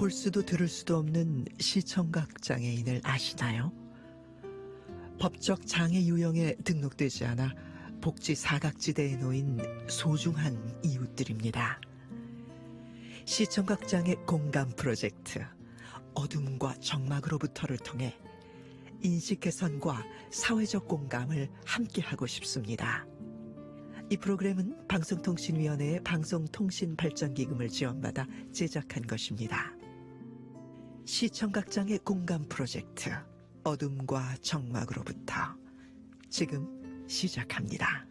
볼 수도 들을 수도 없는 시청각 장애인을 아시나요? 법적 장애 유형에 등록되지 않아 복지 사각지대에 놓인 소중한 이웃들입니다. 시청각 장애 공감 프로젝트 어둠과 정막으로부터를 통해 인식 개선과 사회적 공감을 함께 하고 싶습니다. 이 프로그램은 방송통신위원회의 방송통신발전기금을 지원받아 제작한 것입니다. 시청각장애 공감 프로젝트 어둠과 정막으로부터 지금 시작합니다.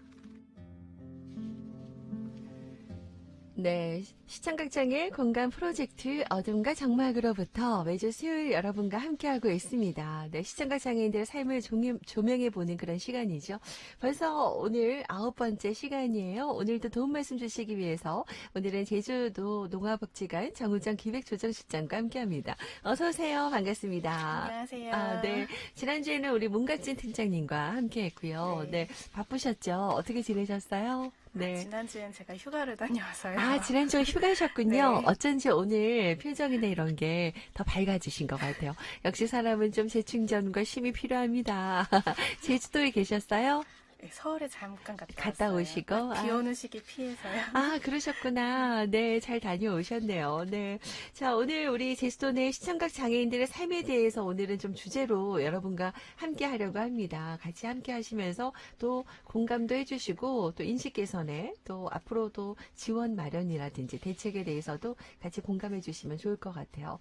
네, 시청각장애 공간 프로젝트 어둠과 정막으로부터 매주 수요일 여러분과 함께하고 있습니다. 네, 시청각 장애인들의 삶을 조명해 보는 그런 시간이죠. 벌써 오늘 아홉 번째 시간이에요. 오늘도 도움 말씀 주시기 위해서 오늘은 제주도 농화복지관 정우정 기획조정실장과 함께합니다. 어서 오세요. 반갑습니다. 안녕하세요. 아, 네. 지난주에는 우리 문갑진 팀장님과 함께했고요. 네. 네. 바쁘셨죠? 어떻게 지내셨어요? 네. 지난주엔 제가 휴가를 다녀와서요. 아, 지난주에 휴가 셨군요. 네. 어쩐지 오늘 표정이나 이런 게 더 밝아지신 것 같아요. 역시 사람은 좀 재충전과 쉼이 필요합니다. 제주도에 계셨어요? 네, 서울에 잠깐 갔다, 갔다. 오시고? 비 아. 오는 시기 피해서요. 아, 그러셨구나. 네, 잘 다녀오셨네요. 네. 자, 오늘 우리 제주도 내 시청각 장애인들의 삶에 대해서 오늘은 좀 주제로 여러분과 함께 하려고 합니다. 같이 함께 하시면서 또 공감도 해주시고 또 인식 개선에 또 앞으로도 지원 마련이라든지 대책에 대해서도 같이 공감해 주시면 좋을 것 같아요.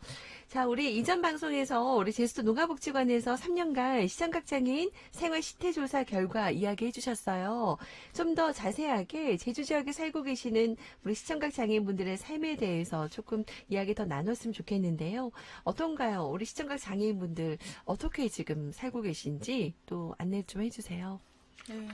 자, 우리 이전 방송에서 우리 제주도 농가복지관에서 3년간 시청각 장애인 생활 시태 조사 결과 이야기 해 주셨어요. 좀 더 자세하게 제주 지역에 살고 계시는 우리 시청각 장애인분들의 삶에 대해서 조금 이야기 더 나눴으면 좋겠는데요. 어떤가요? 우리 시청각 장애인분들 어떻게 지금 살고 계신지 또 안내 좀 해주세요. 네.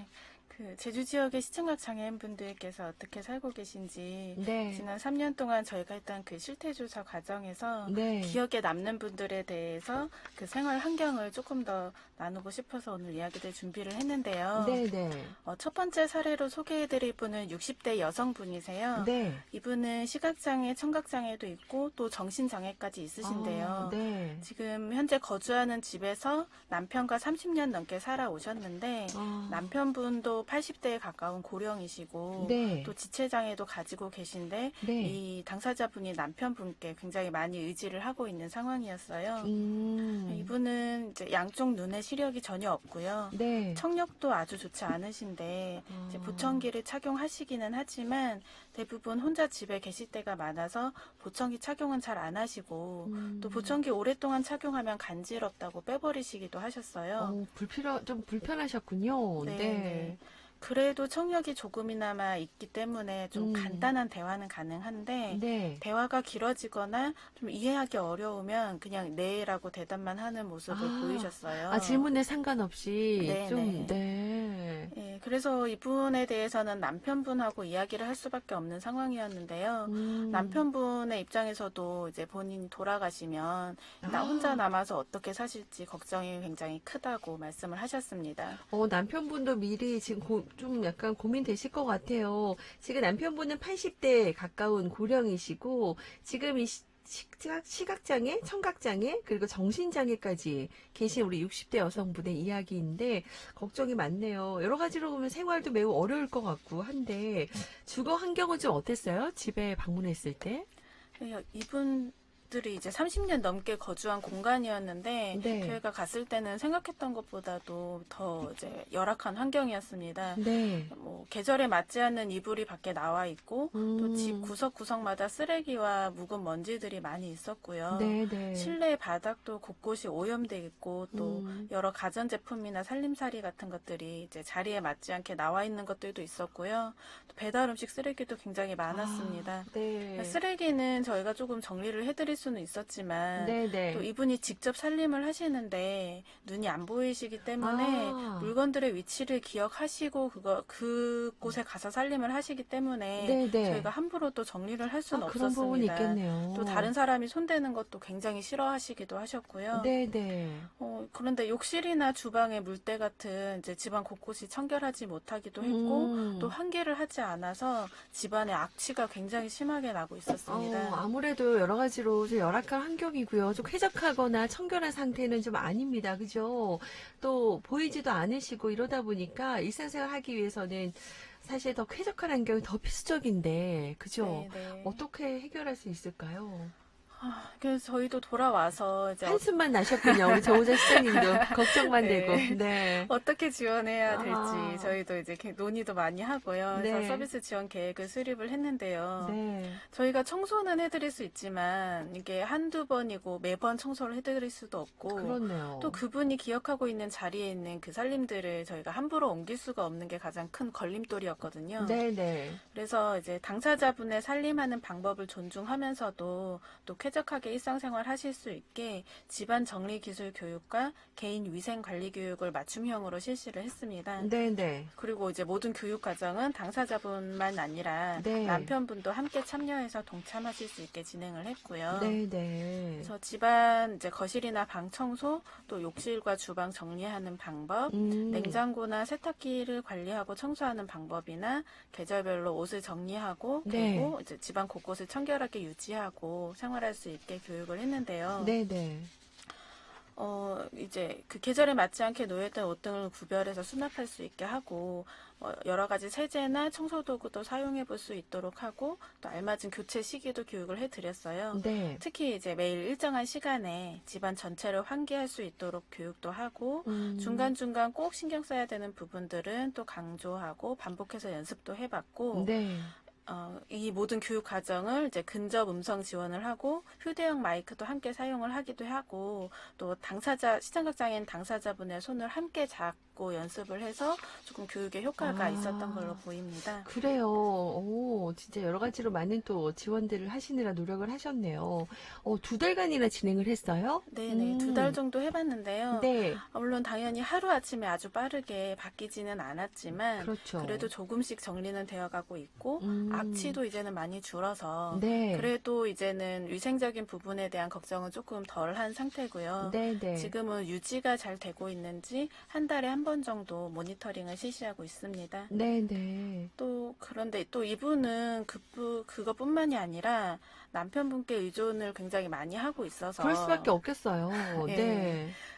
그 제주 지역의 시청각 장애인 분들께서 어떻게 살고 계신지 네. 지난 3년 동안 저희가 했던 그 실태 조사 과정에서 네. 기억에 남는 분들에 대해서 그 생활 환경을 조금 더 나누고 싶어서 오늘 이야기를 준비를 했는데요. 네네. 어, 첫 번째 사례로 소개해드릴 분은 60대 여성분이세요. 네. 이분은 시각장애, 청각장애도 있고 또 정신장애까지 있으신데요. 아, 네. 지금 현재 거주하는 집에서 남편과 30년 넘게 살아오셨는데 아, 남편분도 80대에 가까운 고령이시고 네. 또 지체장애도 가지고 계신데 네. 이 당사자분이 남편분께 굉장히 많이 의지를 하고 있는 상황이었어요. 음. 이분은 이제 양쪽 눈에 시력이 전혀 없고요. 네. 청력도 아주 좋지 않으신데 이제 아. 보청기를 착용하시기는 하지만 대부분 혼자 집에 계실 때가 많아서 보청기 착용은 잘 안 하시고 음. 또 보청기 오랫동안 착용하면 간지럽다고 빼버리시기도 하셨어요. 어, 불필요 좀 불편하셨군요. 네, 네. 네. 그래도 청력이 조금이나마 있기 때문에 좀 음. 간단한 대화는 가능한데 네. 대화가 길어지거나 좀 이해하기 어려우면 그냥 네라고 대답만 하는 모습을 아. 보이셨어요. 아, 질문에 상관없이 네, 좀 네. 네. 예, 그래서 이분에 대해서는 남편분하고 이야기를 할 수밖에 없는 상황이었는데요. 음. 남편분의 입장에서도 이제 본인이 돌아가시면 나 아. 혼자 남아서 어떻게 사실지 걱정이 굉장히 크다고 말씀을 하셨습니다. 어, 남편분도 미리 지금 고- 좀 약간 고민되실 것 같아요. 지금 남편분은 80대 가까운 고령이시고, 지금 이 시- 시각, 시각장애, 청각장애, 그리고 정신장애까지 계신 우리 60대 여성분의 이야기인데, 걱정이 많네요. 여러 가지로 보면 생활도 매우 어려울 것 같고 한데, 주거 환경은 좀 어땠어요? 집에 방문했을 때? 예, 이분 들이 이제 30년 넘게 거주한 공간이었는데 네. 저희가 갔을 때는 생각했던 것보다도 더 이제 열악한 환경이었습니다. 네. 뭐 계절에 맞지 않는 이불이 밖에 나와 있고 음. 또집 구석 구석마다 쓰레기와 묵은 먼지들이 많이 있었고요. 네네. 실내 바닥도 곳곳이 오염돼 있고 또 음. 여러 가전 제품이나 살림살이 같은 것들이 이제 자리에 맞지 않게 나와 있는 것들도 있었고요. 또 배달 음식 쓰레기도 굉장히 많았습니다. 아, 네. 쓰레기는 저희가 조금 정리를 해드릴 수는 있었지만 네네. 또 이분이 직접 살림을 하시는데 눈이 안 보이시기 때문에 아. 물건들의 위치를 기억하시고 그거 그곳에 가서 살림을 하시기 때문에 네네. 저희가 함부로 또 정리를 할 수는 아, 그런 부분이 없었습니다. 있겠네요. 또 다른 사람이 손대는 것도 굉장히 싫어하시기도 하셨고요. 네네. 어, 그런데 욕실이나 주방의 물때 같은 이제 집안 곳곳이 청결하지 못하기도 했고 음. 또 환기를 하지 않아서 집안의 악취가 굉장히 심하게 나고 있었습니다. 어, 아무래도 여러 가지로 좀 아주 열악한 환경이고요. 좀 쾌적하거나 청결한 상태는 좀 아닙니다. 그죠? 또 보이지도 않으시고 이러다 보니까 일상생활 하기 위해서는 사실 더 쾌적한 환경이 더 필수적인데, 그죠? 네, 네. 어떻게 해결할 수 있을까요? 아, 그래서 저희도 돌아와서 이제 한숨만 나셨군요. 우리 조호자 시장님도 걱정만 네. 되고. 네. 어떻게 지원해야 될지 아. 저희도 이제 개- 논의도 많이 하고요. 그래서 네. 서비스 지원 계획을 수립을 했는데요. 네. 저희가 청소는 해드릴 수 있지만 이게 한두 번이고 매번 청소를 해드릴 수도 없고 그렇네요. 또 그분이 기억하고 있는 자리에 있는 그 살림들을 저희가 함부로 옮길 수가 없는 게 가장 큰 걸림돌이었거든요. 네네. 그래서 이제 당사자분의 살림하는 방법을 존중하면서도 또 쾌 적하게 일상생활 하실 수 있게 집안 정리 기술 교육과 개인 위생 관리 교육을 맞춤형으로 실시를 했습니다. 네네. 그리고 이제 모든 교육 과정은 당사자분만 아니라 네. 남편분도 함께 참여해서 동참하실 수 있게 진행을 했고요. 네네. 그래서 집안 이제 거실이나 방 청소, 또 욕실과 주방 정리하는 방법, 음. 냉장고나 세탁기를 관리하고 청소하는 방법이나 계절별로 옷을 정리하고 네. 그리고 이제 집안 곳곳을 청결하게 유지하고 생활할 수 있게 교육을 했는데요. 네네. 어 이제 그 계절에 맞지 않게 놓여있던 옷 등을 구별해서 수납할 수 있게 하고 어, 여러 가지 세제나 청소 도구도 사용해 볼 수 있도록 하고 또 알맞은 교체 시기도 교육을 해드렸어요. 네. 특히 이제 매일 일정한 시간에 집안 전체를 환기할 수 있도록 교육도 하고 음. 중간중간 꼭 신경 써야 되는 부분들은 또 강조하고 반복해서 연습도 해봤고 네. 어, 이 모든 교육 과정을 이제 근접 음성 지원을 하고 휴대용 마이크도 함께 사용을 하기도 하고 또 당사자 시청각 장애인 당사자분의 손을 함께 잡고 연습을 해서 조금 교육에 효과가 아. 있었던 걸로 보입니다. 그래요. 오, 진짜 여러 가지로 많은 또 지원들을 하시느라 노력을 하셨네요. 어, 두 달간이나 진행을 했어요? 네네 음. 두달 정도 해봤는데요. 네. 어, 물론 당연히 하루 아침에 아주 빠르게 바뀌지는 않았지만 그렇죠. 그래도 조금씩 정리는 되어가고 있고 음. 악취도 이제는 많이 줄어서 네. 그래도 이제는 위생적인 부분에 대한 걱정은 조금 덜 한 상태고요. 네네. 지금은 유지가 잘 되고 있는지 한 달에 한번 정도 모니터링을 실시하고 있습니다. 네네. 또 그런데 또 이분은 그뿐 그것뿐만이 아니라 남편분께 의존을 굉장히 많이 하고 있어서 그럴 수밖에 없겠어요. 네.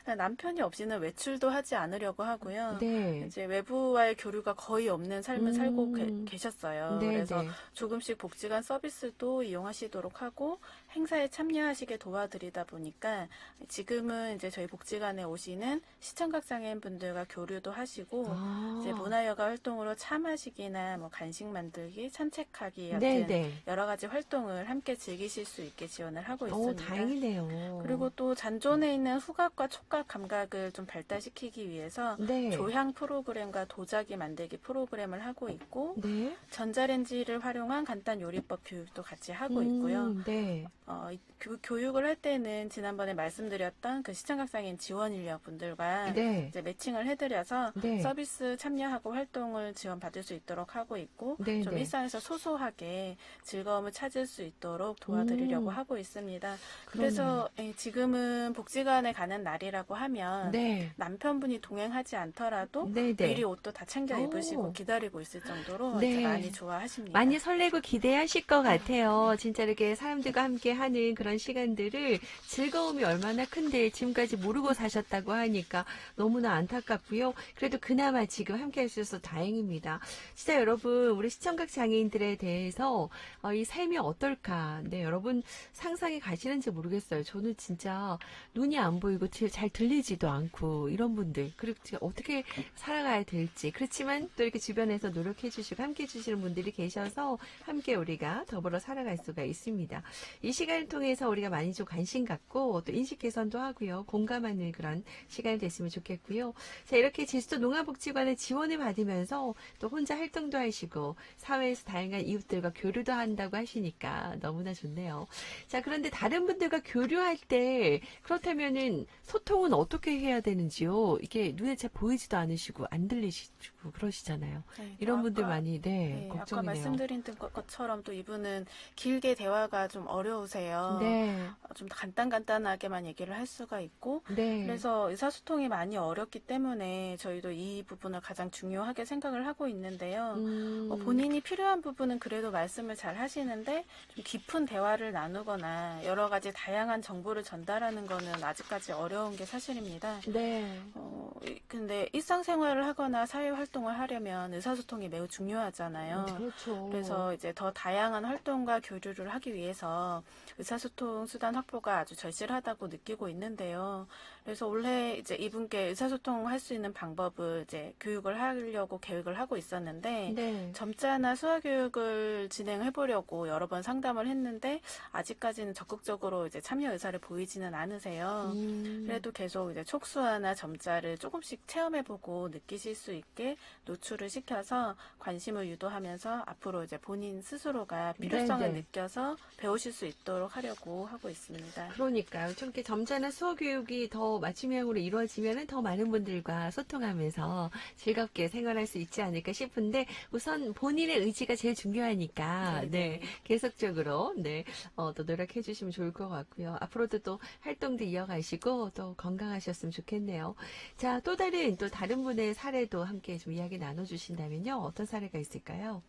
네. 남편이 없이는 외출도 하지 않으려고 하고요. 네. 이제 외부와의 교류가 거의 없는 삶을 음. 살고 계- 계셨어요. 네. 그래서 네. 조금씩 복지관 서비스도 이용하시도록 하고 행사에 참여하시게 도와드리다 보니까 지금은 이제 저희 복지관에 오시는 시청각 장애인 분들과 교류도 하시고 아. 이제 문화여가 활동으로 차 마시기나 뭐 간식 만들기, 산책하기 같은 네네. 여러 가지 활동을 함께 즐기실 수 있게 지원을 하고 오, 있습니다. 다행이네요. 그리고 또 잔존에 있는 후각과 촉각 감각을 좀 발달시키기 위해서 네. 조향 프로그램과 도자기 만들기 프로그램을 하고 있고 네. 전자레인지를 활용한 간단 요리법 교육도 같이 하고 있고요. 음, 네. 어, 이 교, 교육을 할 때는 지난번에 말씀드렸던 그 시청각장애인 지원 인력분들과 네. 이제 매칭을 해드려서 네. 서비스 참여하고 활동을 지원받을 수 있도록 하고 있고 네, 좀 네. 일상에서 소소하게 즐거움을 찾을 수 있도록 도와드리려고 음. 하고 있습니다. 그래서 예, 지금은 복지관에 가는 날이라고 하면 네. 남편분이 동행하지 않더라도 네, 네. 미리 옷도 다 챙겨 오. 입으시고 기다리고 있을 정도로 네. 이제 많이 좋아하십니다. 많이 설레고 기대하실 것 같아요. 진짜 이렇게 사람들과 함께 하는 그런 시간들을 즐거움이 얼마나 큰데 지금까지 모르고 사셨다고 하니까 너무나 안타깝고요. 그래도 그나마 지금 함께 있어서 다행입니다. 진짜 여러분, 우리 시청각 장애인들에 대해서 어, 이 삶이 어떨까. 네, 여러분 상상이 가시는지 모르겠어요. 저는 진짜 눈이 안 보이고 들- 잘 들리지도 않고 이런 분들. 그리고 어떻게 살아가야 될지. 그렇지만 또 이렇게 주변에서 노력해 주시고 함께 해 주시는 분들이 계셔서 함께 우리가 더불어 살아갈 수가 있습니다. 이 시간을 통해서 우리가 많이 좀 관심 갖고 또 인식 개선도 하고요. 공감하는 그런 시간이 됐으면 좋겠고요. 자, 이렇게 제주도 농아복지관의 지원을 받으면서 또 혼자 활동도 하시고 사회에서 다양한 이웃들과 교류도 한다고 하시니까 너무 나 좋네요. 자, 그런데 다른 분들과 교류할 때 그렇다면은 소통은 어떻게 해야 되는지요? 이게 눈에 잘 보이지도 않으시고 안 들리시고 그러시잖아요. 네, 이런 아까- 분들 많이 네, 네, 아까 걱정이네요. 말씀드린 것- 것처럼 또 이분은 길게 대화가 좀 어려우세요. 네, 어, 좀 간단 간단하게만 얘기를 할 수가 있고 네. 그래서 의사소통이 많이 어렵기 때문에 저희도 이 부분을 가장 중요하게 생각을 하고 있는데요. 음, 어, 본인이 필요한 부분은 그래도 말씀을 잘 하시는데 좀 깊은 대화를 나누거나 여러 가지 다양한 정보를 전달하는 거는 아직까지 어려운 게 사실입니다. 네. 어, 이- 근데 일상생활을 하거나 사회 활동을 하려면 의사소통이 매우 중요하잖아요. 그렇죠. 그래서 이제 더 다양한 활동과 교류를 하기 위해서 의사소통 수단 확보가 아주 절실하다고 느끼고 있는데요. 그래서 올해 이제 이분께 의사소통 할 수 있는 방법을 이제 교육을 하려고 계획을 하고 있었는데 네. 점자나 수화 교육을 진행해 보려고 여러 번 상담을 했는데 아직까지는 적극적으로 이제 참여 의사를 보이지는 않으세요. 음, 그래도 계속 이제 촉수화나 점자를 조금씩 체험해 보고 느끼실 수 있게 노출을 시켜서 관심을 유도하면서 앞으로 이제 본인 스스로가 필요성을 네네. 느껴서 배우실 수 있도록 하려고 하고 있습니다. 그러니까요. 좀 이렇게 점잖은 수어 교육이 더 맞춤형으로 이루어지면 더 많은 분들과 소통하면서 즐겁게 생활할 수 있지 않을까 싶은데 우선 본인의 의지가 제일 중요하니까 네네. 네 계속적으로 네 어, 또 노력해 주시면 좋을 것 같고요. 앞으로도 또 활동도 이어가시고 또 건강하셨으면 좋겠네요. 자 또 다른 또 다른 분의 사례도 함께 좀 이야기 나눠 주신다면요. 어떤 사례가 있을까요?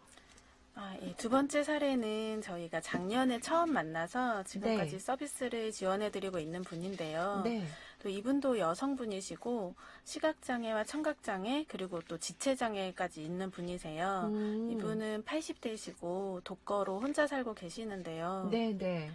아, 예. 두 번째 사례는 저희가 작년에 처음 만나서 지금까지 네. 서비스를 지원해드리고 있는 분인데요. 네. 또 이분도 여성분이시고 시각장애와 청각장애 그리고 또 지체장애까지 있는 분이세요. 음, 이분은 80대이시고 독거로 혼자 살고 계시는데요. 네, 네.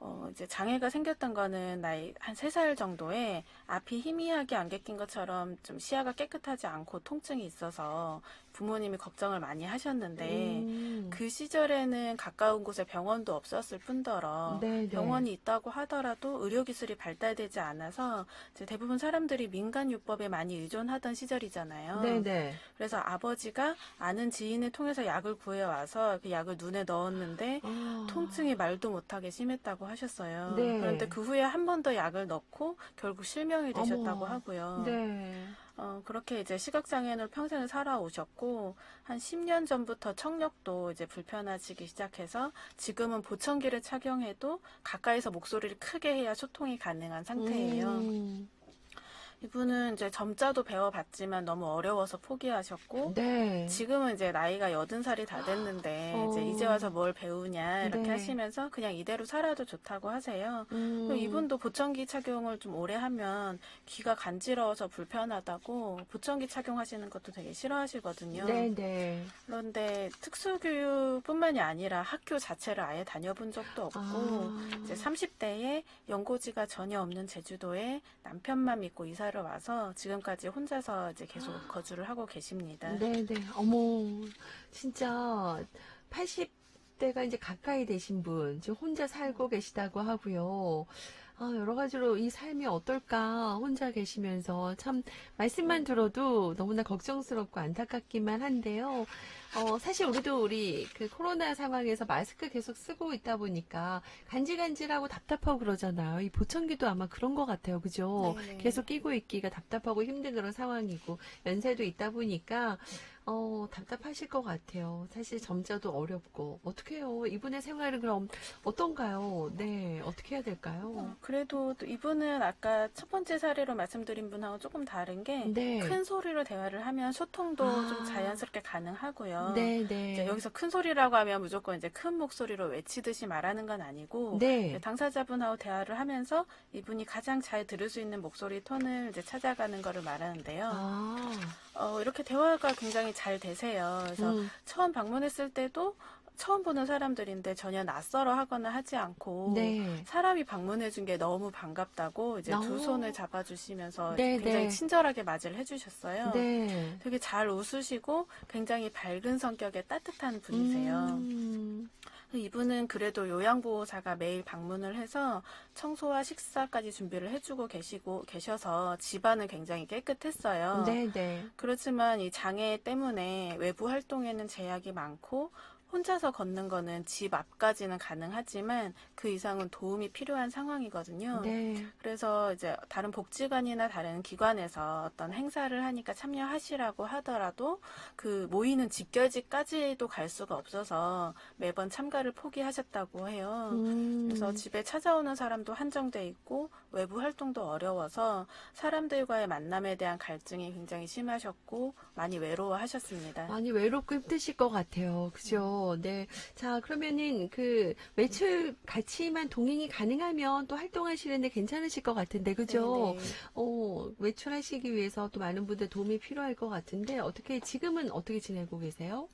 어, 이제 장애가 생겼던 거는 나이 한 3살 정도에 앞이 희미하게 안개 낀 것처럼 좀 시야가 깨끗하지 않고 통증이 있어서 부모님이 걱정을 많이 하셨는데 음, 그 시절에는 가까운 곳에 병원도 없었을 뿐더러 네, 네. 병원이 있다고 하더라도 의료 기술이 발달되지 않아서 대부분 사람들이 민간 요법에 많이 의존하던 시절이잖아요. 네, 네. 그래서 아버지가 아는 지인을 통해서 약을 구해 와서 그 약을 눈에 넣었는데 아. 통증이 말도 못하게 심했다고 하셨어요. 네. 그런데 그 후에 한 번 더 약을 넣고 결국 실명이 되셨다고 어머. 하고요. 네. 어, 그렇게 이제 시각장애인으로 평생을 살아오셨고, 한 10년 전부터 청력도 이제 불편해지기 시작해서 지금은 보청기를 착용해도 가까이서 목소리를 크게 해야 소통이 가능한 상태예요. 음, 이분은 이제 점자도 배워봤지만 너무 어려워서 포기하셨고, 네. 지금은 이제 나이가 여든 살이 다 됐는데 어. 이제 이제 와서 뭘 배우냐 이렇게 네. 하시면서 그냥 이대로 살아도 좋다고 하세요. 음, 또 이분도 보청기 착용을 좀 오래 하면 귀가 간지러워서 불편하다고 보청기 착용하시는 것도 되게 싫어하시거든요. 네, 네. 그런데 특수교육뿐만이 아니라 학교 자체를 아예 다녀본 적도 없고 아. 이제 30대에 연고지가 전혀 없는 제주도에 남편만 믿고 이사 를 와서 지금까지 혼자서 이제 계속 거주를 하고 계십니다. 네, 네. 어머, 진짜 80대가 이제 가까이 되신 분, 지금 혼자 살고 계시다고 하고요. 아, 여러 가지로 이 삶이 어떨까 혼자 계시면서 참 말씀만 들어도 너무나 걱정스럽고 안타깝기만 한데요. 어, 사실 우리도 우리 그 코로나 상황에서 마스크 계속 쓰고 있다 보니까 간질간질하고 답답하고 그러잖아요. 이 보청기도 아마 그런 것 같아요. 그죠? 네네. 계속 끼고 있기가 답답하고 힘든 그런 상황이고 연세도 있다 보니까 어, 답답하실 것 같아요. 사실 점자도 어렵고 어떻게 해요? 이분의 생활은 그럼 어떤가요? 네, 어떻게 해야 될까요? 어, 그래도 또 이분은 아까 첫 번째 사례로 말씀드린 분하고 조금 다른 게큰 네. 소리로 대화를 하면 소통도 아. 좀 자연스럽게 가능하고요. 네, 이제 네. 여기서 큰 소리라고 하면 무조건 이제 큰 목소리로 외치듯이 말하는 건 아니고 네. 당사자분하고 대화를 하면서 이분이 가장 잘 들을 수 있는 목소리 톤을 이제 찾아가는 거를 말하는데요. 아, 어, 이렇게 대화가 굉장히 잘 되세요. 그래서 음, 처음 방문했을 때도 처음 보는 사람들인데 전혀 낯설어 하거나 하지 않고 네. 사람이 방문해 준 게 너무 반갑다고 이제 어. 두 손을 잡아 주시면서 네, 굉장히 네. 친절하게 맞이를 해 주셨어요. 네. 되게 잘 웃으시고 굉장히 밝은 성격의 따뜻한 분이세요. 음, 이분은 그래도 요양보호사가 매일 방문을 해서 청소와 식사까지 준비를 해주고 계시고 계셔서 집안은 굉장히 깨끗했어요. 네, 네. 그렇지만 이 장애 때문에 외부 활동에는 제약이 많고 혼자서 걷는 거는 집 앞까지는 가능하지만 그 이상은 도움이 필요한 상황이거든요. 네. 그래서 이제 다른 복지관이나 다른 기관에서 어떤 행사를 하니까 참여하시라고 하더라도 그 모이는 집결지까지도 갈 수가 없어서 매번 참가를 포기하셨다고 해요. 음. 그래서 집에 찾아오는 사람도 한정돼 있고 외부 활동도 어려워서 사람들과의 만남에 대한 갈증이 굉장히 심하셨고 많이 외로워하셨습니다. 많이 외롭고 힘드실 것 같아요. 그죠? 네. 자, 그러면은 그 외출 같이만 동행이 가능하면 또 활동하시는데 괜찮으실 것 같은데, 그죠? 네, 네. 어, 외출하시기 위해서 또 많은 분들 도움이 필요할 것 같은데, 어떻게, 지금은 어떻게 지내고 계세요?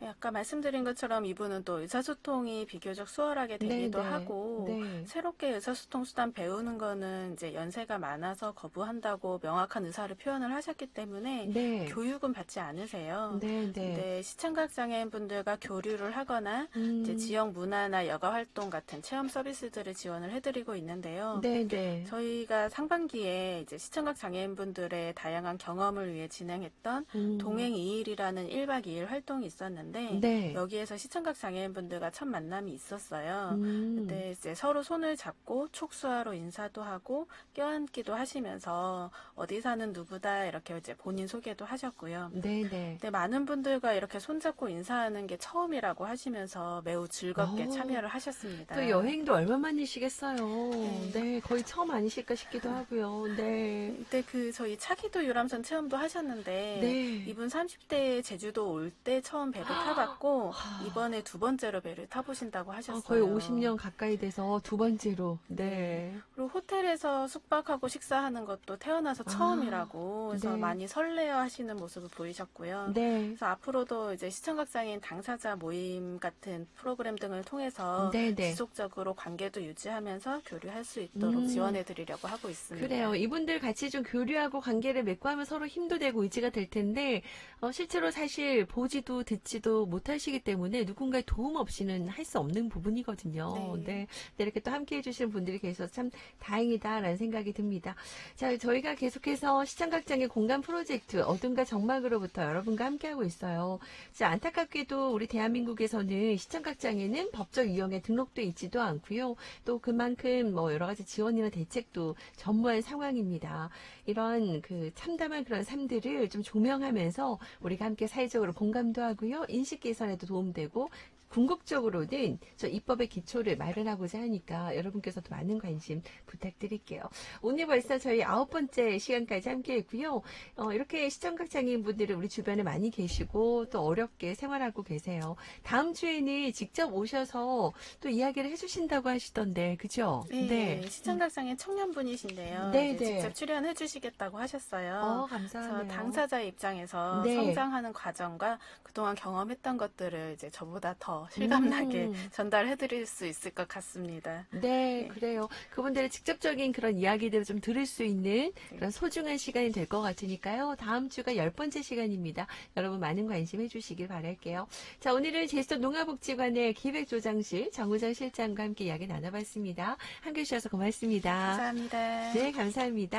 네, 아까 말씀드린 것처럼 이분은 또 의사소통이 비교적 수월하게 되기도 네, 네. 하고 네. 새롭게 의사소통 수단 배우는 거는 이제 연세가 많아서 거부한다고 명확한 의사를 표현을 하셨기 때문에 네. 교육은 받지 않으세요. 네, 네. 근데 시청각 장애인 분들과 교류를 하거나 음. 이제 지역 문화나 여가 활동 같은 체험 서비스들을 지원을 해드리고 있는데요. 네, 네. 저희가 상반기에 이제 시청각 장애인 분들의 다양한 경험을 위해 진행했던 음. 동행 2일이라는 1박 2일 활동이 있었는데 네. 여기에서 시청각 장애인분들과 첫 만남이 있었어요. 음. 그때 이제 서로 손을 잡고 촉수하러 인사도 하고 껴안기도 하시면서 어디 사는 누구다 이렇게 이제 본인 소개도 하셨고요. 네, 네. 근데 많은 분들과 이렇게 손잡고 인사하는 게 처음이라고 하시면서 매우 즐겁게 오. 참여를 하셨습니다. 또 여행도 얼마만이시겠어요. 네. 네, 거의 처음 아니실까 싶기도 하고요. 네. 그때 그 저희 차기도 유람선 체험도 하셨는데 네. 이분 30대에 제주도 올 때 처음 배를 타봤고 아. 이번에 두 번째로 배를 타보신다고 하셨어요. 아, 거의 50년 가까이 돼서 두 번째로. 네. 그리고 호텔에서 숙박하고 식사하는 것도 태어나서 아, 처음이라고 그래서 네. 많이 설레어 하시는 모습을 보이셨고요. 네. 그래서 앞으로도 이제 시청각장애인 당사자 모임 같은 프로그램 등을 통해서 네, 네. 지속적으로 관계도 유지하면서 교류할 수 있도록 음. 지원해 드리려고 하고 있습니다. 그래요. 이분들 같이 좀 교류하고 관계를 맺고 하면 서로 힘도 되고 의지가 될 텐데, 어, 실제로 사실 보지도 듣지도 못하시기 때문에 누군가의 도움 없이는 할 수 없는 부분이거든요. 네. 네. 네, 이렇게 또 함께 해주시는 분들이 계셔서 참 다행이다라는 생각이 듭니다. 자, 저희가 계속해서 시청각장애 공간 프로젝트 어둠과 정막으로부터 여러분과 함께하고 있어요. 자, 안타깝게도 우리 대한민국에서는 시청각장애는 법적 유형에 등록돼 있지도 않고요. 또 그만큼 뭐 여러 가지 지원이나 대책도 전무한 상황입니다. 이런 그 참담한 그런 삶들을 좀 조명하면서 우리가 함께 사회적으로 공감도 하고요. 인식 개선에도 도움되고 궁극적으로는 저 입법의 기초를 마련하고자 하니까 여러분께서도 많은 관심 부탁드릴게요. 오늘 벌써 저희 아홉 번째 시간까지 함께 했고요. 어, 이렇게 시청각 장애인분들이 우리 주변에 많이 계시고 또 어렵게 생활하고 계세요. 다음 주에는 직접 오셔서 또 이야기를 해주신다고 하시던데, 그죠? 네, 시청각 장애인 청년분이신데요. 네, 이제 네. 직접 출연해 주시겠다고 하셨어요. 어, 감사합니다. 당사자의 입장에서 네. 성장하는 과정과 그동안 경험했던 것들을 이제 저보다 더 실감나게 음. 전달해 드릴 수 있을 것 같습니다. 네, 그래요. 그분들의 직접적인 그런 이야기들을 좀 들을 수 있는 그런 소중한 시간이 될 것 같으니까요. 다음 주가 열 번째 시간입니다. 여러분 많은 관심 해 주시길 바랄게요. 자, 오늘은 제주도 농화복지관의 기획조장실 정우정 실장과 함께 이야기 나눠봤습니다. 함께 해주셔서 고맙습니다. 감사합니다. 네, 감사합니다.